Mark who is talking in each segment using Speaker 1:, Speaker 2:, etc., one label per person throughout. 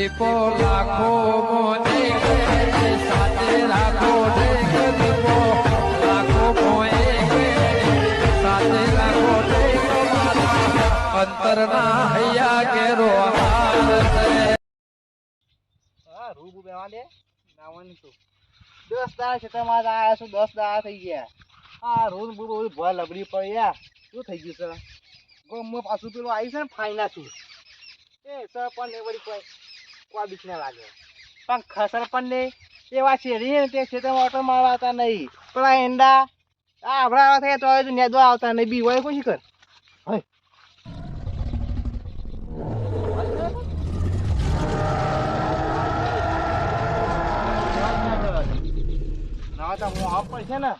Speaker 1: દીપો લાખો સાથે રાખો લાખો સાથે રાખો અંતરના હૈયા કેરો
Speaker 2: નાવાનું છું. દસ દાડા છે તમારે આયા છું, દસ દાડા થઈ ગયા. આ બુલ ભોય લબડી પડી યાર શું થઈ ગયું સર પાછું પેલું આવી છે ને એ સર પણ ને વળી કોઈ કોઈ બીક ના લાગે. પણ ખસર પણ નહીં. એવા શેરી તે ખેતરમાં ઓટો મારવા આવતા નહીં. પેલા એંડા આ આભડા થાય તો નેદો આવતા નહીં. બી હોય કોઈ કર? હોય. ના તો હું આપ પડશે ને?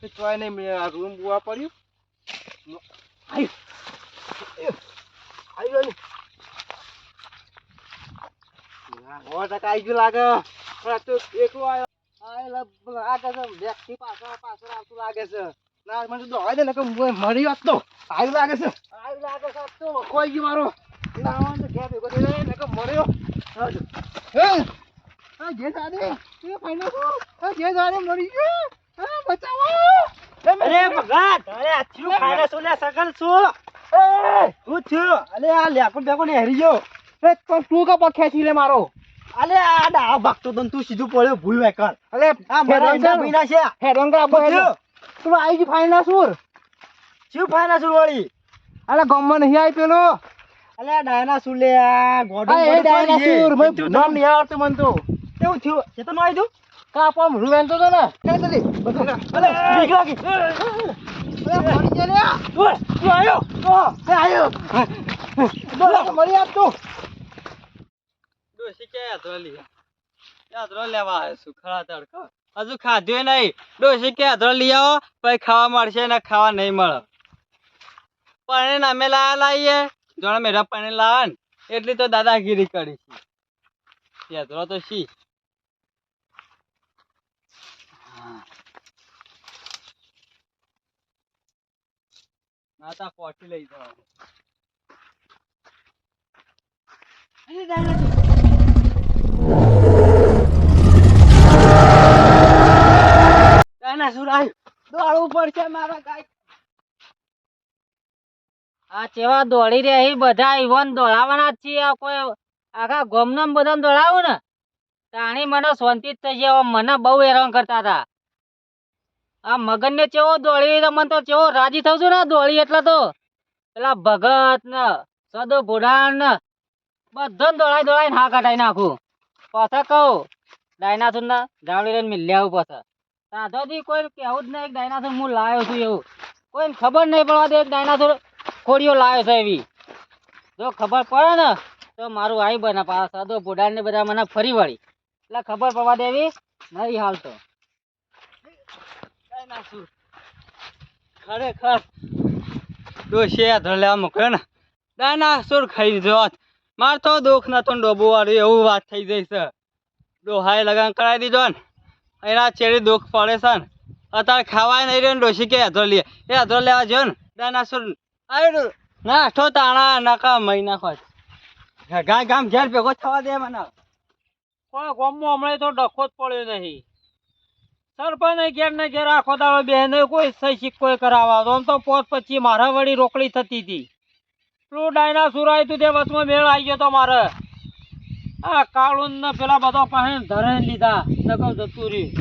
Speaker 2: તો ચોય નહીં રૂમ બુવા પડ્યું. આવ્યું આઈ ગયો સો ટકા આવી ગયું લાગે. એકલો લાગે છે વ્યક્તિ પાછળ પાછળ આવતું લાગે છે. ના મને તો દોડાઈ દે ને કે મરી હોત તો આવ્યું લાગે છે. આવ્યું લાગે છે તો ખોઈ ગયું મારો. ના તો ઘેર ભેગો થઈ જાય ને કે મર્યો હે? જે જાડે એ ફાઈનલ જે જાડે મરી ગયો. આ બચાવો.
Speaker 3: અરે ભગત અરે આ થયું ખાઈને શું સગલ શું?
Speaker 2: એ
Speaker 3: શું અરે આ લેકું બેકું ને હેરી ગયો
Speaker 2: તું કા ખેંચી લે મારો?
Speaker 3: અલે આ ડાળો ભાગતો તો તું સીધું પડ્યો ભૂલ વાય કર.
Speaker 2: અલે
Speaker 3: આ મારા ભીના છે.
Speaker 2: હેરંગ
Speaker 3: આપો?
Speaker 2: તું આઈ ગઈ ફાઈનલ સુર?
Speaker 3: શું ફાયના શું વળી?
Speaker 2: અલે ગમમાં નહીં આવી પેલો?
Speaker 3: અલે ડાયનાસુર લે આ ગોડો
Speaker 2: એ ડાયનાસુર ભાઈ નામ નહીં આવડતું મને તો.
Speaker 3: કેવું થયું? છે તો નો દઉં
Speaker 2: કાપો રૂવેન તો તો ને? કઈ જલ્દી
Speaker 3: અલે બીક લાગી.
Speaker 2: અલે મરી જા લે
Speaker 3: ઓય તું આવ્યો
Speaker 2: ઓ એ આયો. બોલ મરી આપ તું.
Speaker 4: લેવા ખરા તડકો. હજુ ખાધ્યું નહીં. ડોસી કે યાત્રા લઈ આવો, પછી ખાવા મળશે ને ખાવા નહીં મળે. પણ અમે લાયા લાવીએ જોણે મેરા પણ લાવે એટલી તો દાદાગીરી કરી છે. યાત્રા તો શી? માતા પોટી લઈ જવાનું.
Speaker 3: ડાયનાસુર આવ્યું ગાય.
Speaker 5: આ ચેવા દોડી રહ્યા એ બધા ઈવન દોડાવવાના જ છીએ. કોઈ આખા ગોમને બધા દોડાવું ને? તાણી મને શાંતિ થઈ જાય મને બહુ હેરાન કરતા હતા. આ મગનને ચેવો દોડી તો મને તો ચેવો રાજી થઉં છું ને દોડી એટલે તો. પેલા ભગત ને સદો ભુડાણ ને, બધાને દોડાઈ દોડાઈને હા કટાઈ નાખું. પાછા કહું ડાયનાસોર ના જાવડી લઈને મિલ્યા આવું પાછા. સાધોથી કોઈ કહેવું જ નહીં, એક ડાયનાસોર હું લાવ્યો છું એવું. કોઈને ખબર નહીં પડવા દે એક ડાયનાસોર ખોડીઓ લાવ્યો છે એવી. જો ખબર પડે ને, તો મારું આઈ બને પાછા સાદો બુડાણ ને બધા મને ફરી વળી. એટલે ખબર પડવા દે એવી નહીં હાલ તો
Speaker 4: ડાયનાસોર ખરેખર ડોશી યાત્રા લેવા મોકલ્યો ને ડાયનાસોર ખાઈ જોત મારે તો દુઃખ નતો ડોબો વાળું એવું વાત થઈ જઈશ ડોહાએ લગાન કરાવી દીધો ને. એના ચેડી દુઃખ પડે છે ને. અત્યારે ખાવાય નહીં રહ્યો ને ડોશી કે યાત્રા લે. એ હાથો લેવા જો ને ડાયનાસોર ના. આઠો તાણા નાકા મહી નાખો ગાય ગામ ઘેર ભેગો થવા દે મને.
Speaker 5: પણ ગોમમાં હમણાં તો ડખો જ પડ્યો નહીં. સરપંચ ઘેર ને ઘેર આખો દાડો બેન કોઈ સહી સિક્કો કરાવવા આમ તો પોત પછી મારા વળી રોકડી થતી હતી. પેલું ડાયનાસોર આવ્યું તે વચમાં મેળ આવી ગયો તો મારે. આ કાળું ને પેલા બધા પાસે ધરે લીધા નકો જતું રહ્યું.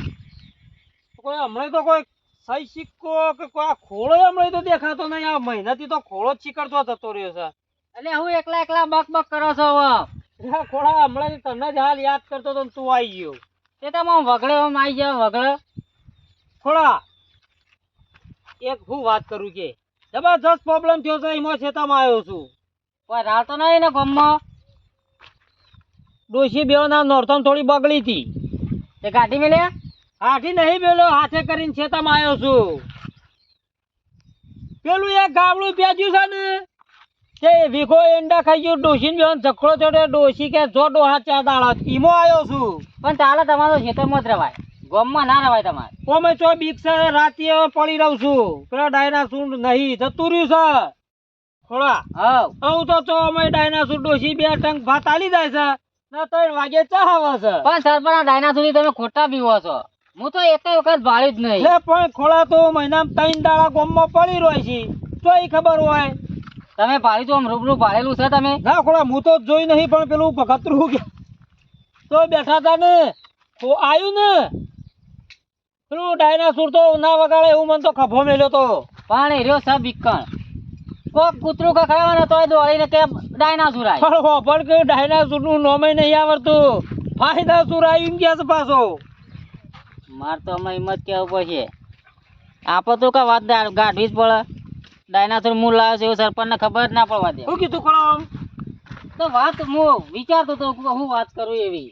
Speaker 5: કોઈ હમણાં તો કોઈ સહી સિક્કો કે કોઈ ખોળો હમણાં તો દેખાતો નહીં. આ મહિનાથી તો ખોળો જ ચીકરતો જતો રહ્યો છે. એટલે હું એકલા એકલા બક બક કરો છો હવે? ખોળા હમણાં તને જ હાલ યાદ કરતો તો તું આવી ગયો. તે તો હું વગડે આમ આવી ગયા વગડે. ખોળા એક હું વાત કરું કે જબરજસ્ત પ્રોબ્લેમ થયો છે એમાં ખેતામાં આવ્યો છું. કોઈ રાતો નહીં ને ગામમાં? ડોશી બેવ ના નોરતમ થોડી બગડી હતી. તે કાઢી મેલે? હાથી નહીં બેલો હાથે કરીને ખેતામાં આવ્યો છું. પેલું એક ગામડું પેચ્યું છે ને તે વીઘો એંડા ખાઈ ગયું ડોશી બેન ઝઘડો ચડે ડોશી કે જો ડોહા ચા દાડા ઈમો આવ્યો છું. પણ ચાલે તમારો ખેતરમાં જ રવાય. ગોમમાં ના રવાય તમારે. કોમે ચો બીક છે રાતે પડી રહું છું. પેલા ડાયનાસુર નહીં જતું રહ્યું છે. ખોળા.
Speaker 6: હા
Speaker 5: હું તો ચો અમે ડાયનાસુર ડોશી બે ટંક ભાત આલી જાય છે. ના ત્રણ વાગે ચા આવે છે.
Speaker 3: પણ સરપંચ આ ડાયનાસોરની તમે ખોટા બીવો છો. હું તો એક વખત ભાળ્યું જ નહીં.
Speaker 5: પણ ખોળા તો મહિનામાં ત્રણ દાડા ગોમમાં પડી રહી છે. તો એ ખબર હોય.
Speaker 3: તમે ભાળ્યું તો આમ રૂબરૂ ભાળેલું છે તમે?
Speaker 5: ના ખોળા હું તો જોઈ નહીં પણ પેલું ભગતરું કે તો બેઠા હતા ને. તો આવ્યું ને. પેલું ડાયનાસોર તો ના વગાડે એવું મને તો ખભો મેલ્યો તો.
Speaker 3: પણ એ રહ્યો બીકણ. કોક કૂતરું ખખડાવે તો તોય દોડીને કે ડાયનાસોર આય?
Speaker 5: પણ હોપર કે ડાયનાસોરનું નોમે નહીં આવડતું. ફાયદાસુર આવી ગયા છે પાછો?
Speaker 3: માર તો હમણાં હિંમત કેવું પડશે? આપો તો કા વાત ગાઢવી જ પડે ડાયનાસોર મૂળ લાવ્યો છે એવું સરપંચને ખબર જ ના પડવા દે.
Speaker 5: શું કીધું કરો
Speaker 3: તો વાત હું વિચારતો તો હું વાત કરું એવી.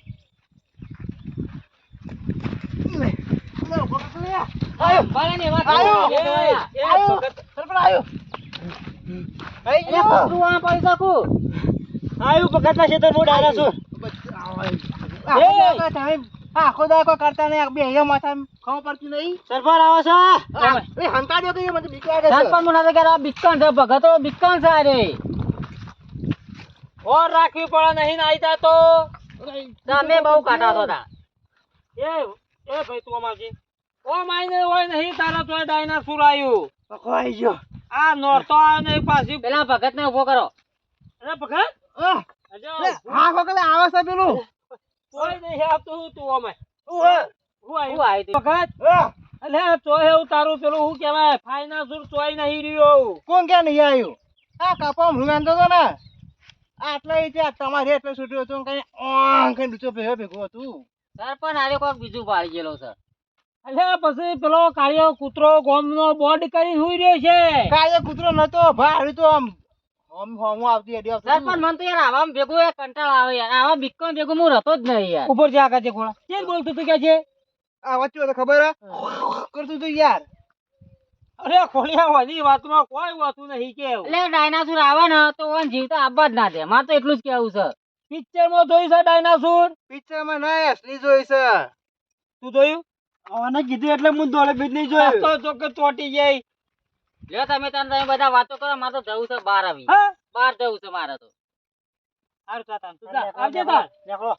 Speaker 2: આયો. આવ્યો ગયો
Speaker 3: કૂતરું આ પડી શકું
Speaker 5: આવ્યું ભગતના છે તો
Speaker 2: આખો કરતા નહીં. બે અહીંયા માથા ખબર પડતી નહીં.
Speaker 5: સરપંચ આવે છે?
Speaker 2: આ, એ હંતાડ્યો કે મને બીક લાગે છે?
Speaker 3: સરપંચ તો કે છે? ભગતો બીકણ છે અરે.
Speaker 5: ઓર રાખવી પડે નહીં નાઈ તા તો.
Speaker 3: તમે બહુ કાઢા તો તા.
Speaker 5: એ એ ભાઈ તું અમારજી ઓ માઈને હોય નહીં તારા તો ડાયના આવ્યું
Speaker 2: પકવાઈ ગયો.
Speaker 5: આ નોરતો આવ્યો ને પાછી.
Speaker 3: પેલા ભગત ને ઊભો કરો.
Speaker 5: અરે ભગત?
Speaker 2: હા. કોકલે આવે. છે પેલું.
Speaker 5: કોઈ નહીં આપતું તું અમે
Speaker 2: શું હે?
Speaker 5: હું
Speaker 3: તું?
Speaker 5: ભગત? અલે ચોય એવું તારું પેલું શું કહેવાય? ફાઇનાન્સર ચોય નહીં રહ્યો
Speaker 2: કોણ કે નહીં આવ્યું? આ કાપો હું તો ને. આટલા ઈ ત્યાં તમારે એટલે છૂટ્યું હતું કઈ ઓં કઈ ડૂચો ભેગો ભેગો હતું.
Speaker 3: પણ આરે કોઈક બીજું પાડી ગયેલો છે.
Speaker 5: અલે પછી પેલો કાળિયો કૂતરો ગોમનો બોર્ડ કરી હુઈ રહ્યો છે.
Speaker 2: કાળિયો કૂતરો નતો ભાઈ તો આમ હમ હમ આવતી હેડી આવતું હતું.
Speaker 3: મને તો યાર આવામાં ભેગું એ કંટાળો આવે યાર. આવા બીકણ ભેગું હું રહેતો જ નહીં યાર.
Speaker 5: ઉપર જા કાજે ઘોડા કેમ બોલતું તું કે છે?
Speaker 2: આ વચ્ચે તો ખબર હે? કરતું તું યાર.
Speaker 5: અરે ખોલિયા વાની વાતમાં કોઈ વાતું નહીં કે
Speaker 3: એટલે ડાયનાસોર આવે ને તો ઓન જીવતા આવવા જ ના દે. મારે તો એટલું જ કેવું છે.
Speaker 5: પિક્ચરમાં જોઈ છે ડાયનાસોર?
Speaker 2: પિક્ચરમાં ના અસલી જોઈ છે.
Speaker 5: તું જોયું?
Speaker 2: આને કીધું એટલે હું દોડે બીજ નહીં
Speaker 5: જોયું. તો તો કે ચોટી જાય.
Speaker 3: લ્યો તમે તને તમે બધા વાતો કરો મારે તો જવું છે બહાર આવી. બહાર જવું છે મારે તો.
Speaker 5: હારું તા તું જા, આવજે તાન.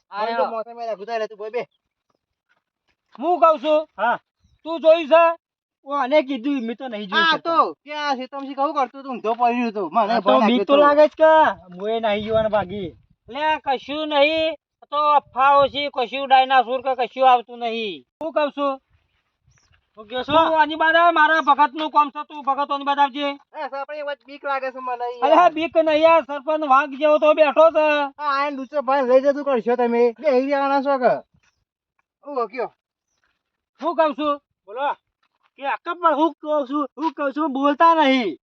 Speaker 3: હા,
Speaker 2: મને તો. મોથે મેલા ગુદાય રહેતું બોય બે.
Speaker 5: હું કઉ છું?
Speaker 2: હા.
Speaker 5: તું જોયું છે?
Speaker 2: કીધું મેં તો નહીં આ તો ક્યાં છે? તમે કહું? કરતું તું ઊંધો પડ્યું હતું મને.
Speaker 5: છે કે? મુએ નહીં જોવાના ભાગી. લે કશું નહીં. તો અફાઓ છે કશું ડાયનાસોર કે કશું આવતું નહીં. હું કહું છું? તું આની બાદ આવ, મારા ભગતનું કામ છે તું ની બાદ આવજે.
Speaker 2: એ સાપડી વચ્ચે બીક લાગે છે મને
Speaker 5: અરે બીક નહીં યાર સરપંચ વાઘ જેવો તો બેઠો છે.
Speaker 2: આ આને ભાઈ લઈ જતું કરશો તમે. બે હીરાના છો કે? ઓ કયો?
Speaker 5: હું કહું છું?
Speaker 2: બોલો. કે હું કહું છું હું કહું છું બોલતા નહીં.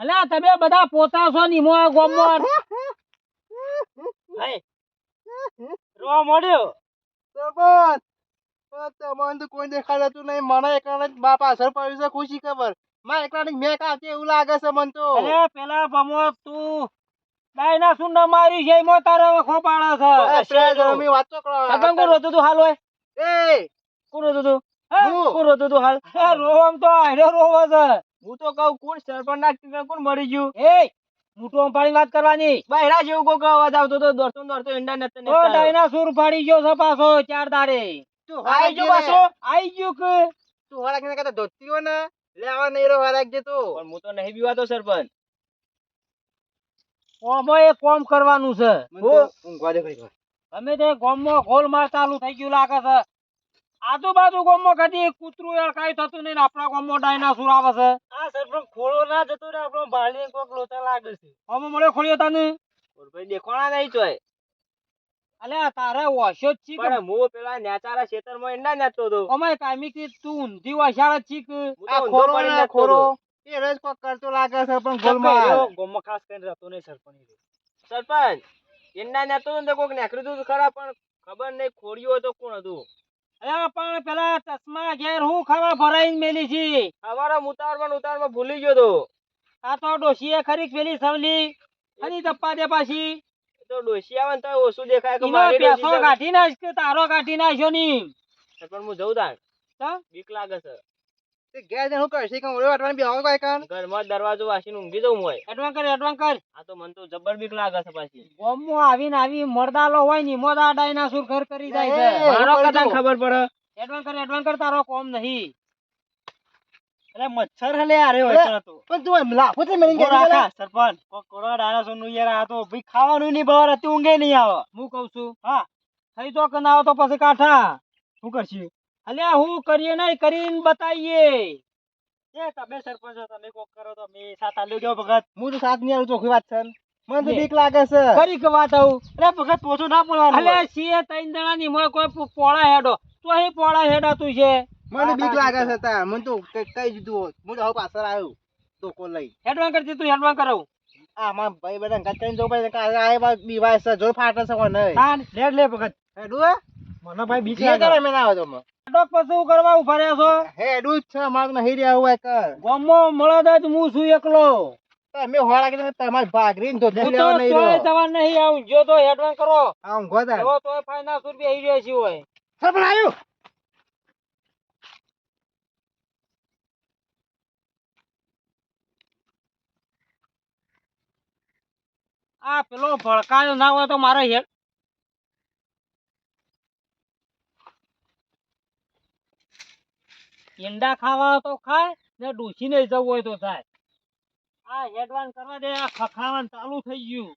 Speaker 5: અલે તમે બધા પોતા છો નિમો ગોમો રોવા મળ્યો?
Speaker 2: સરપંચ પણ તમને તો કોઈ દેખાડતું નહીં. મને એકલાને જ બાપ પડ્યું છે. ખુશી ખબર. મારે એકલાને જ મેક એવું લાગે છે મને તો?
Speaker 5: અરે પેલા ભમો તું. ડાયનાસોર ને મારી છે? એમાં તારે વખો પાડે છે.
Speaker 2: જણ અમે કરો.
Speaker 5: સરપંચ કોણ રોતું તું હાલ હોય?
Speaker 2: એ!
Speaker 5: કોણ રોતું તું? હે?
Speaker 2: હું.
Speaker 5: કોણ રોતું તું હાલ? એ તો આયરો રોવે છે.
Speaker 2: હું તો કહું કોણ સરપંચ ના કોણ મરી ગયું?
Speaker 5: એ! મૂઠું પાડી વાત કરવાની?
Speaker 2: બહેરા જેવું કોક અવાજ આવતો તો દોડતો દોડતો ઈંડા ને
Speaker 5: ઓ ડાયનાસોર ફાડી ગયો છે પાછો ચાર દાડે.
Speaker 2: તું
Speaker 5: આઈ ગયો પાછો આઈ ગયો કે.
Speaker 2: તું હરાક ને કહેતા ધોતી ને? લેવા નહીં રો હરાક જે તું. પણ હું તો નહીં બીવાતો સરપંચ.
Speaker 5: એક કોમ કરવાનું છે.
Speaker 2: ઊંઘવા દે વાર.
Speaker 5: અમે તે ગોમમાં ગોલ માર ચાલુ થઈ ગયું લાગે છે. આજુબાજુ ગોમમાં કદી કૂતરું કાંઈ થતું નહીં આપણા ગોમમાં ડાયનાસોર આવે છે.
Speaker 2: હા સર પણ ખોળો ના જતો રે આપણો ભાળી કોક લોચા લાગે છે.
Speaker 5: અમે મળે ખોલ્યો તને?
Speaker 2: ભાઈ દેખોણા નહીં ચોય.
Speaker 5: અલ્યા તારે ઓશો જ છી કે
Speaker 2: પણ હું પેલા નેચારા ખેતરમાં ઈંડા નેચતો હતો
Speaker 5: અમે કાયમી કી તું ઊંધી વાશાળ જ છી કે
Speaker 2: આ ખોરો ને ખોરો એ રોજ કોક કરતો લાગે છે પણ ગોલમાં
Speaker 5: ગોમમાં ખાસ કરીને રહેતો નહીં સરપંચ.
Speaker 2: સરપંચ એના નેતો તો કોક નેકર્યું હતું ખરા પણ ખબર નહીં ખોડ્યું તો કોણ હતું?
Speaker 5: અલ્યા પણ પેલા ચશ્મા ઘેર હું ખાવા ભરાઈને મેલી છી?
Speaker 2: અમારા ઉતારમાં ઉતારમાં ભૂલી ગયો તો.
Speaker 5: આ તો ડોશીએ ખરી પેલી સવલી? ખરી ટપ્પા દે પાછી?
Speaker 2: તો ડોશી આવે ને તો ઓછું દેખાય કે મારી
Speaker 5: પેસો
Speaker 2: ડોશી
Speaker 5: કાઢી નાખ કે તારો કાઢી નાખ્યો ની
Speaker 2: પણ હું જઉં તાણ. બીક લાગે છે. ઘેર જઈને શું કરશે કે ઓળે વાટવાની બી હવે કોઈ કાન
Speaker 5: ઘરમાં દરવાજો વાસીને ઊંઘી જવું હોય એડવાન્સ કર એડવાન્સ કર આ તો મને તો જબર બીક લાગે છે પાછી ગોમમાં આવીને આવી મરદાલો હોય ને મોદા ડાયનાસોર ઘર કરી જાય છે મારો કદાચ ખબર પડે એડવાન્સ કર એડવાન્સ કર તારો કોમ નહીં અરે મચ્છર હલે આરે હોય તો
Speaker 2: પણ તું એમ લાફો છે મેં
Speaker 5: ઊભો સરપંચ કરો ડાયનાસોરનું યાર આ તો ભાઈ ખાવાનું નહીં બહાર હતી ઊંઘે નહીં આવે હું કઉ છું હા થઈ તો કે ના આવે તો પછી કાઠા શું કરશું અલ્યા હું કરીએ નહીં કરીને બતાવીએ. એ તમે સરપંચ છો તમે કોક કરો તો મે સાથ આલ્યો ગયો ભગત?
Speaker 2: હું તો સાથ નહીં આવું ચોખ્ખી વાત છે. મને તો બીક લાગે છે.
Speaker 5: કરી કે વાત આવું. અરે ભગત પોછો ના બોલવાનું અલ્યા સીએ ત્રણ જણા ની મોય કોઈ પોળા હેડો. તો અહીં પોળા હેડા તું છે.
Speaker 2: મને બીક લાગે છે તા. મને તો કઈ દીધું હોત. હું તો હવે પાછળ આવ્યો ધોકો લઈ.
Speaker 5: હેડવાન કરતી તું હેડવાન કરાવું.
Speaker 2: આ મારા ભાઈ બધા કરીને જવું પડે આ બીવાય છે. જો ફાટે છે કોઈ નહીં?
Speaker 5: હા લે લે ભગત.
Speaker 2: હેડું?
Speaker 5: મને ભાઈ બીક લાગે
Speaker 2: કરે મેં ના આવે તો મને.
Speaker 5: પછી શું કરવા ઊભા રહ્યા છો
Speaker 2: હેડું જ છે માર નહીં રહ્યા હોય કર
Speaker 5: ગામમાં મળે તો હું છું એકલો
Speaker 2: તમે હોળા કે તમારે ભાગરીને તો
Speaker 5: હું
Speaker 2: લેવા નહીં રહ્યો.
Speaker 5: જવા નહીં આવું જો તો હેડવાન કરો
Speaker 2: આ ઊંઘો.
Speaker 5: એવો તોય ફાઈનાન્સ રૂપિયા આવી રહ્યા છે હોય
Speaker 2: સરપંચ આવ્યું.
Speaker 5: આ પેલો ભડકાયો ના હોય તો મારે હેડ ઈંડા ખાવા તો ખાય, ને ડૂસી ને જવું હોય તો થાય આ હેડવાન કરવા દે, આ ખખડાવાનું ચાલુ થઈ ગયું.